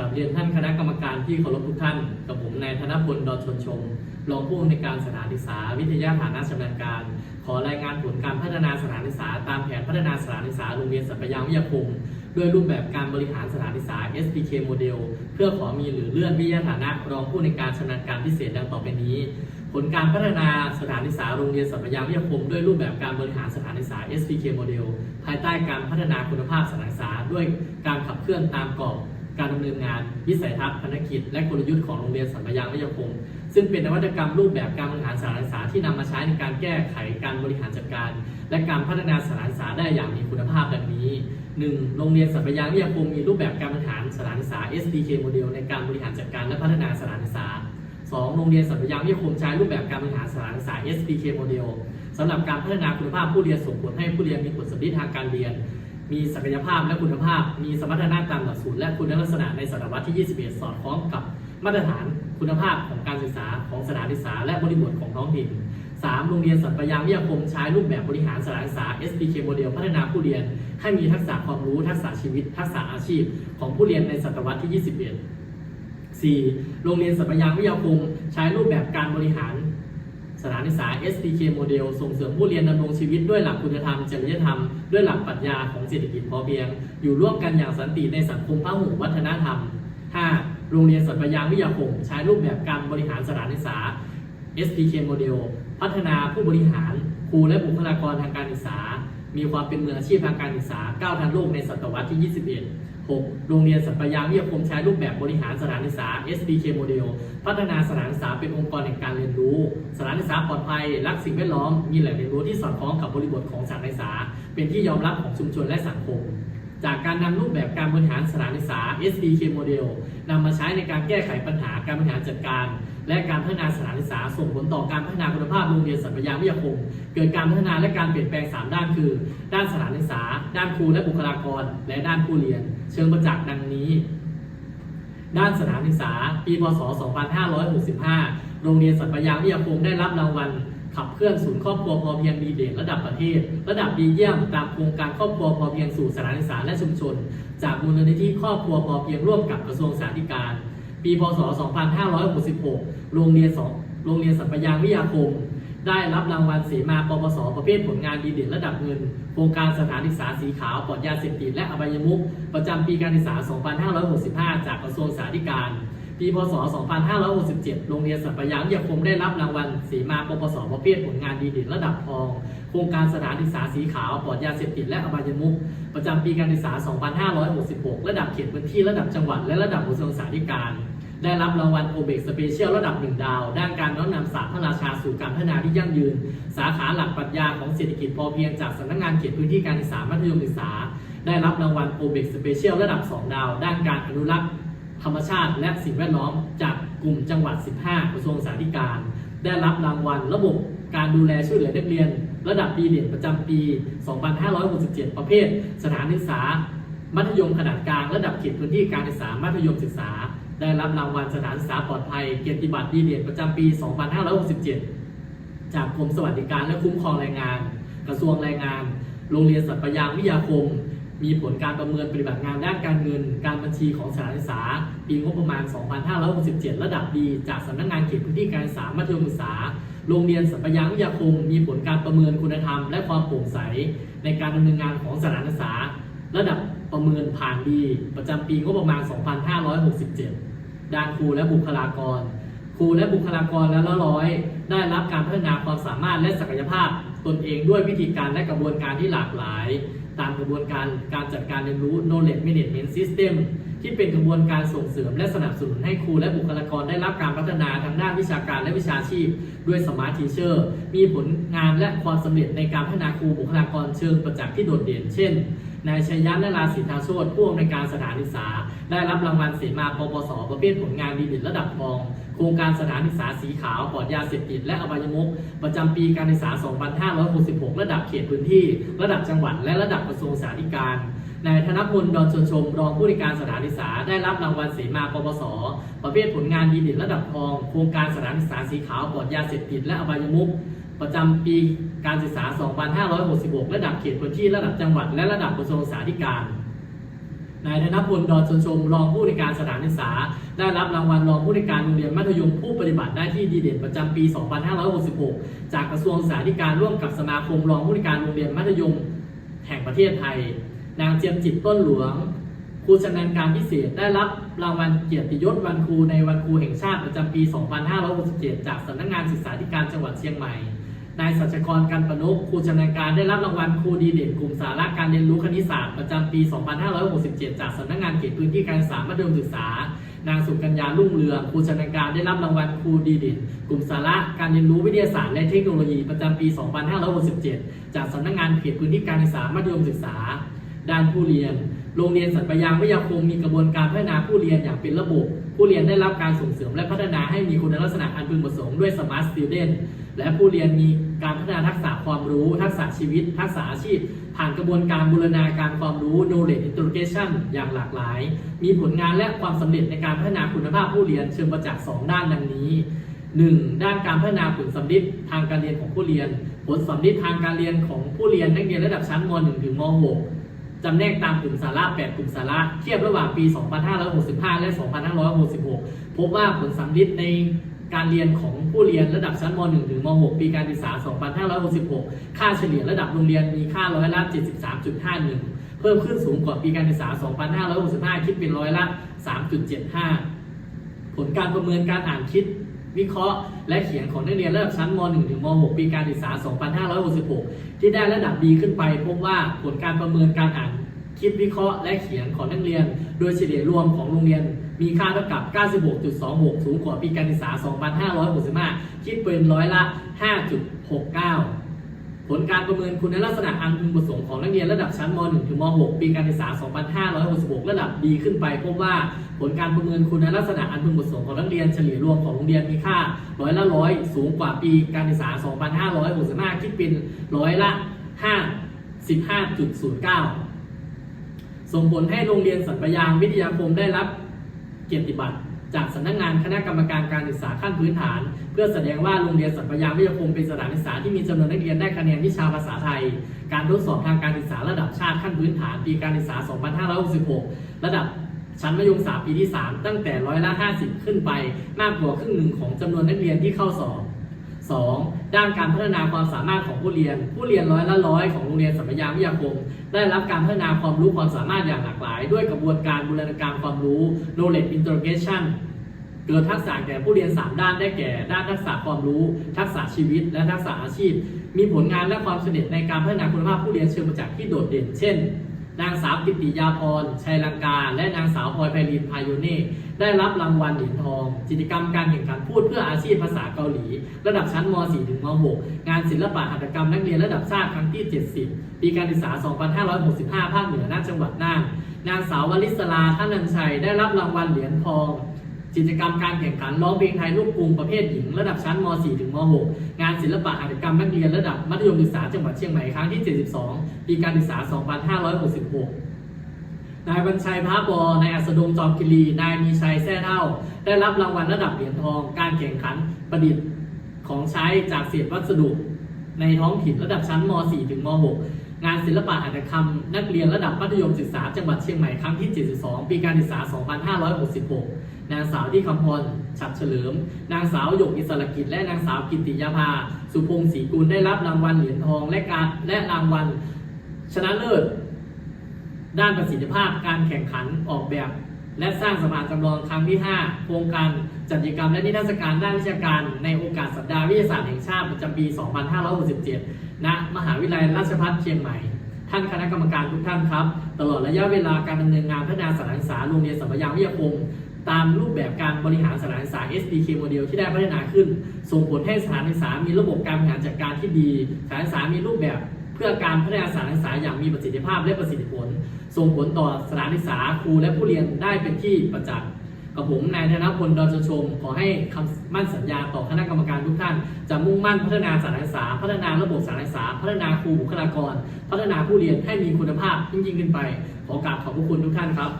กับเรียนท่านคณะกรรมการที่เคารพทุกท่าน กับผมนายธนพลดอนชนชม รองผู้อำนวยการสถานศึกษา วิทยาฐานะชำนาญการ ขอรายงานผลการพัฒนาสถานศึกษา ตามแผนพัฒนาสถานศึกษาโรงเรียนสัพยางวิทยาคมด้วยรูปแบบการบริหารสถานศึกษา SPK โมเดลเพื่อขอมีหรือเลื่อนวิทยาฐานะรองผู้อำนวยการชำนาญการพิเศษดังต่อไปนี้ ผลการพัฒนาสถานศึกษาโรงเรียนสัพยางวิทยาคมด้วยรูปแบบการบริหารสถานศึกษา SPK โมเดลภายใต้การพัฒนาคุณภาพสถานศึกษาด้วยการขับเคลื่อนตามกรอบ การดำเนินงาน วิสัยทัศน์ภารกิจ และกลยุทธ์ของโรงเรียนสัมปยางวิทยาคม ซึ่งเป็นนวัตกรรมรูปแบบการบริหารสถานศึกษาที่นำมาใช้ในการแก้ไขการบริหารจัดการ และการพัฒนาสถานศึกษาได้อย่างมีคุณภาพดังนี้ 1. โรงเรียนสัมปยางวิทยาคมมีรูปแบบการบริหารสถานศึกษา SDK โมเดลในการบริหารจัดการและพัฒนาสถานศึกษา 2. โรงเรียนสัมปยางวิทยาคมใช้รูปแบบการบริหารสถานศึกษา SDK โมเดลสำหรับการพัฒนาคุณภาพผู้เรียนส่งผลให้ผู้เรียนมีผลสำเร็จทางการเรียน มีศักยภาพและคุณภาพ มีสมรรถนะตามหลักสูตรและคุณลักษณะในศตวรรษที่ 21 สอดคล้องกับมาตรฐานคุณภาพของการศึกษาของสถานศึกษา และบริบทของท้องถิ่น 3. โรงเรียนสัมปยาวิทยาคมใช้รูปแบบบริหารสถานศึกษา SPK โมเดลพัฒนาผู้เรียน ให้มีทักษะความรู้ทักษะชีวิต ทักษะอาชีพ ของผู้เรียนในศตวรรษที่ 21 4. โรงเรียนสัมปยาวิทยาคมใช้รูปแบบการบริหาร สถานศึกษา SPK โมเดลส่งเสริมผู้เรียนดำรงชีวิตด้วยหลักคุณธรรม จริยธรรม ด้วยหลักปรัชญาของเศรษฐกิจพอเพียง อยู่ร่วมกันอย่างสันติในสังคมพหุวัฒนธรรม 5. โรงเรียนสัมปยาวิทยาคมใช้รูปแบบการบริหารสถานศึกษา SPK โมเดลพัฒนาผู้บริหาร ครูและบุคลากรทางการศึกษา มีความเป็นมืออาชีพทางการศึกษาก้าวทันโลกในศตวรรษที่ 21 6. โรงเรียนสัปยางวิทยาคมใช้รูปแบบบริหารสถานศึกษา SDK โมเดล พัฒนาสถานศึกษาเป็นองค์กรแห่งการเรียนรู้ สถานศึกษาปลอดภัย รักสิ่งแวดล้อม มีแหล่งเรียนรู้ที่สอดคล้องกับบริบทของสถานศึกษา เป็นที่ยอมรับของชุมชนและสังคม จากการนำรูปแบบการบริหารสถานศึกษา SDK โมเดลนำมาใช้ในการแก้ไขปัญหาการบริหารจัดการ และการพัฒนาสถานศึกษาส่งผลต่อการพัฒนาคุณภาพโรงเรียนสัมปยาวิทยาคม เกิดการพัฒนาและการเปลี่ยนแปลง 3 ด้านคือ ด้านสถานศึกษา ด้านครูและบุคลากร และด้านผู้เรียน เชิงประจักษ์ดังนี้ ด้านสถานศึกษา ปีพศ 2565 โรงเรียนสัมปยาวิทยาคมได้รับรางวัลขับเคลื่อนศูนย์ครอบครัวพอเพียงดีเด่นระดับประเทศ ระดับดีเยี่ยมตามโครงการครอบครัวพอเพียงสู่สถานศึกษาและชุมชน จากมูลนิธิครอบครัวพอเพียงร่วมกับกระทรวงสาธารณสุข ปีพศ 2566 โรงเรียนสองโรงเรียนสัมปยางวิทยาคม ได้รับรางวัลเสมาปปส ประเภทผลงานดีเด่นระดับเงิน โครงการสถานศึกษาสีขาวปลอดยาเสพติดและอบายมุขประจำปีการศึกษา 2565 จากกระทรวงสาธารณสุขปีพศ 2567 โรงเรียนสัมปยางวิทยาคมได้รับรางวัลเสีมาปปส ประเภทผลงานดีเด่นระดับทอง โครงการสถานศึกษาสีขาวปลอดยาเสพติดและอบายมุขประจำปีการศึกษา 2566 ระดับเขตพื้นที่ระดับจังหวัดและระดับกระทรวงสาธารณสุข ได้รับรางวัลโอเบกสเปเชียลระดับหนึ่งดาว ด้านการน้อมนำศาสตร์พระราชาสู่การพัฒนาที่ยั่งยืน สาขาหลักปรัชญาของเศรษฐกิจพอเพียงจากสำนักงานเขตพื้นที่การศึกษามัธยมศึกษา ได้รับรางวัลโอเบกสเปเชียลระดับ 2 ดาว ด้านการอนุรักษ์ธรรมชาติและสิ่งแวดล้อม จากกลุ่มจังหวัด 15 กระทรวงสาธารณสุขได้รับรางวัลระบบการดูแลช่วยเหลือนักเรียน ระดับดีเด่นประจำปี 2567 ประเภท สถานศึกษา มัธยมขนาดกลาง ระดับเขตพื้นที่การศึกษามัธยมศึกษา ได้รับรางวัลสถานศึกษาปลอดภัยเกียรติบัตรดีเด่นประจำปี 2567 จากกรมสวัสดิการและคุ้มครองแรงงาน กระทรวงแรงงาน โรงเรียนสัตยางวิทยาคม มีผลการประเมินปฏิบัติงานด้านการเงิน การบัญชีของสถานศึกษา ปีงบประมาณ 2567 ระดับดี จากสำนักงานเขตพื้นที่การศึกษามัธยมศึกษา โรงเรียนสัปยางวิทยาคม มีผลการประเมินคุณธรรม และความโปร่งใส ในการดำเนินงานของสถานศึกษา ระดับประเมินผ่านดี ประจำปีงบประมาณ 2567 ด้านครูและบุคลากร ครูและบุคลากรและละร้อย ได้รับการพัฒนาความสามารถและศักยภาพตนเองด้วยวิธีการและกระบวนการที่หลากหลาย ตามกระบวนการการจัดการเรียนรู้ knowledge management system ที่เป็นกระบวนการส่งเสริมและสนับสนุนให้ครูและบุคลากรได้รับการพัฒนาทางด้านวิชาการและวิชาชีพ ด้วยสมาร์ททีเชอร์มีผลงานและความสำเร็จในการพัฒนาครูบุคลากรเชิงประจักษ์ที่โดดเด่น เช่น นายชัยยันและราศิทาโชตผู้อำนวยการสถานศึกษา ได้รับรางวัลเสมาปปสประเภทผลงานดีเด่นระดับทอง โครงการสถานศึกษาสีขาวปลอดยาเสพติดและอบายมุขประจำปีการศึกษา 2566 ระดับเขตพื้นที่ ระดับจังหวัด และระดับกระทรวงสาธารณสุขนายธนพลดอนชนชม รองผู้ในการสถานศึกษา ได้รับรางวัลเสมาปปส ประเภทผลงานดีเด่นระดับทอง โครงการสถานศึกษาสีขาวปลอดยาเสพติดและอบายมุข ประจำปีการศึกษา 2566 ระดับเขตพื้นที่ระดับจังหวัด และระดับกระทรวงสาธารณสุขนายธนพลดอนชนชม รองผู้ในการสถานศึกษา ได้รับรางวัลรองผู้ในการโรงเรียนมัธยมผู้ปฏิบัติหน้าที่ดีเด่นประจำปี 2566 จากกระทรวงศึกษาธิการร่วมกับสมาคมรองผู้ในการโรงเรียนมัธยมแห่งประเทศไทย นางเจียมจิตต้นหลวงครูชำนาญการพิเศษได้รับรางวัลเกียรติยศวันครูในวันครูแห่งชาติประจำปี 2567 จากสำนักงานศึกษาธิการจังหวัดเชียงใหม่ นายสัจกรกันประนุกครูชำนาญการได้รับรางวัลครูดีเด่นกลุ่มสาระการเรียนรู้คณิตศาสตร์ประจำปี 2567 จากสำนักงานเขตพื้นที่การศึกษามัธยมศึกษา นางสุกัญญาลุ่งเรืองครูชำนาญการได้รับรางวัลครูดีเด่นกลุ่มสาระการเรียนรู้วิทยาศาสตร์และเทคโนโลยีประจำปี 2567 จากสำนักงานเขตพื้นที่การศึกษามัธยมศึกษา ด้านผู้เรียนโรงเรียนสัตปยางวิทยาคมมีกระบวนการพัฒนาผู้เรียนอย่างเป็นระบบ ผู้เรียนได้รับการส่งเสริมและพัฒนาให้มีคุณลักษณะอันพึงประสงค์ด้วย Smart Student และผู้เรียนมีการพัฒนาทักษะความรู้ ทักษะชีวิต ทักษะอาชีพ ผ่านกระบวนการบูรณาการความรู้ Knowledge Integration อย่างหลากหลาย มีผลงานและความสำเร็จในการพัฒนาคุณภาพผู้เรียนเชิงประจักษ์สองด้านดังนี้ 1. ด้านการพัฒนาผลสำลิดทางการเรียนของผู้เรียน ผลสำลิดทางการเรียนของผู้เรียนนักเรียนระดับชั้นม .1 ถึงม .6 จำแนกตามกลุ่มสาระ 8 กลุ่มสาระ เทียบระหว่างปี 2565 และ 2566 พบว่าผลสำลิดใน การเรียนของผู้เรียนระดับชั้นม .1 ถึงม .6 ปีการศึกษา 2566 ค่าเฉลี่ยระดับโรงเรียนมีค่าร้อยละ 73.51 เพิ่มขึ้นสูงกว่าปีการศึกษา 2565 คิดเป็นร้อยละ 3.75 ผลการประเมินการอ่านคิดวิเคราะห์และเขียนของนักเรียนระดับชั้นม .1 ถึงม .6 ปีการศึกษา 2566 ที่ได้ระดับดีขึ้นไปพบว่าผลการประเมินการอ่าน คิดวิเคราะห์และเขียนของนักเรียน โดยเฉลี่ยรวมของโรงเรียนมีค่าเท่ากับ 96.26 สูงกว่าปีการศึกษา 2565 คิดเป็นร้อยละ 5.69ผลการประเมินคุณลักษณะอันพึงประสงค์ของนักเรียนระดับชั้นม .1 ถึงม .6 ปีการศึกษา 2566 ระดับดีขึ้นไปพบว่าผลการประเมินคุณลักษณะอันพึงประสงค์ของนักเรียนเฉลี่ยรวมของโรงเรียนมีค่าร้อยละร้อยสูงกว่าปีการศึกษา 2565 คิดเป็นร้อยละ55.09 ส่งผลให้โรงเรียนสัตยางวิทยาคมได้รับเกียรติบัตรจากสำนักงานคณะกรรมการการศึกษาขั้นพื้นฐาน เพื่อแสดงว่าโรงเรียนสัตยางวิทยาคมเป็นสถานศึกษาที่มีจำนวนนักเรียนได้คะแนนวิชาภาษาไทย การทดสอบทางการศึกษาระดับชาติขั้นพื้นฐาน ปีการศึกษา 2566 ระดับชั้นมัธยมศึกษาปีที่ 3 ตั้งแต่ร้อยละ 50 ขึ้นไปมากกว่าครึ่งหนึ่งของจำนวนนักเรียนที่เข้าสอบ 2. ด้านการพัฒนาความสามารถของผู้เรียน ผู้เรียนร้อยละร้อยของโรงเรียนสัมปยาวิทยาคม ได้รับการพัฒนาความรู้ความสามารถอย่างหลากหลาย ด้วยกระบวนการบูรณาการความรู้ knowledge integration เกิดทักษะแก่ผู้เรียน 3 ด้านได้แก่ ด้านทักษะความรู้ ทักษะชีวิต และทักษะอาชีพ มีผลงานและความสำเร็จในการพัฒนาคุณภาพผู้เรียนเชิงประจักษ์ที่โดดเด่น เช่น นางสาวกิติยาพรชัยลังกา และนางสาวพลอยไพรินพายโยเน่ ได้รับรางวัลเหรียญทอง กิจกรรมการแข่งขันพูดเพื่ออาชีพภาษาเกาหลี ระดับชั้นม .4 ถึงม .6 งานศิลปะหัตถกรรมนักเรียนระดับชาติครั้งที่ 70 ปีการศึกษา 2565 ภาคเหนือณจังหวัดน่านนางสาววลิศราท่านันชัย ได้รับรางวัลเหรียญทองกิจกรรมการแข่งขันร้องเพลงไทยลูกกรุงประเภทหญิงระดับชั้นม .4 ถึงม .6 งานศิลปะหัตถกรรมนักเรียนระดับมัธยมศึกษาจังหวัดเชียงใหม่ครั้งที่ 72 ปีการศึกษา 2566 นายบัญชัยพระบอนายอัสดงจอมกิรีนายมีชัยแท้เท่า ได้รับรางวัลระดับเหรียญทอง การแข่งขันประดิษฐ์ของใช้จากเศษวัสดุ ในท้องถิ่นระดับชั้นม .4 ถึงม .6 งานศิลปะหัตถกรรม นักเรียนระดับมัธยมศึกษาจังหวัดเชียงใหม่ครั้งที่ 72 ปีการศึกษา 2566 นางสาวที่คำพรฉัดเฉลิม นางสาวหยกอิสระกิจ และนางสาวกิติยาภา สุพงศ์ศรีกุลได้รับรางวัลเหรียญทองและการและรางวัลชนะเลิศ ด้านประสิทธิภาพการแข่งขันออกแบบ และสร้างสะพานจำลองครั้งที่ 5 โครงการจัดกิจกรรมและนิทรรศการด้านวิชาการในโอกาสสัปดาห์วิทยาศาสตร์แห่งชาติประจำปี 2567 ณ มหาวิทยาลัยราชภัฏเชียงใหม่ ท่านคณะกรรมการทุกท่านครับ ตลอดระยะเวลาการดำเนินงานพัฒนาสถานศึกษาโรงเรียนสัมปยางวิทยาคมตามรูปแบบการบริหารสถานศึกษา SDK โมเดลที่ได้พัฒนาขึ้น ส่งผลให้สถานศึกษามีระบบการบริหารจัดการที่ดี สถานศึกษามีรูปแบบเพื่อการพัฒนาสถานศึกษาอย่างมีประสิทธิภาพและประสิทธิผล ส่งผลต่อสถานศึกษาครูและผู้เรียนได้เป็นที่ประจักษ์กับผมนายธนพลดอนชชม ขอให้คำมั่นสัญญาต่อคณะกรรมการทุกท่าน จะมุ่งมั่นพัฒนาสถานศึกษา พัฒนาระบบสถานศึกษา พัฒนาครูบุคลากร พัฒนาผู้เรียนให้มีคุณภาพยิ่งยิ่งขึ้นไป ขอกราบขอบพระคุณทุกท่านครับ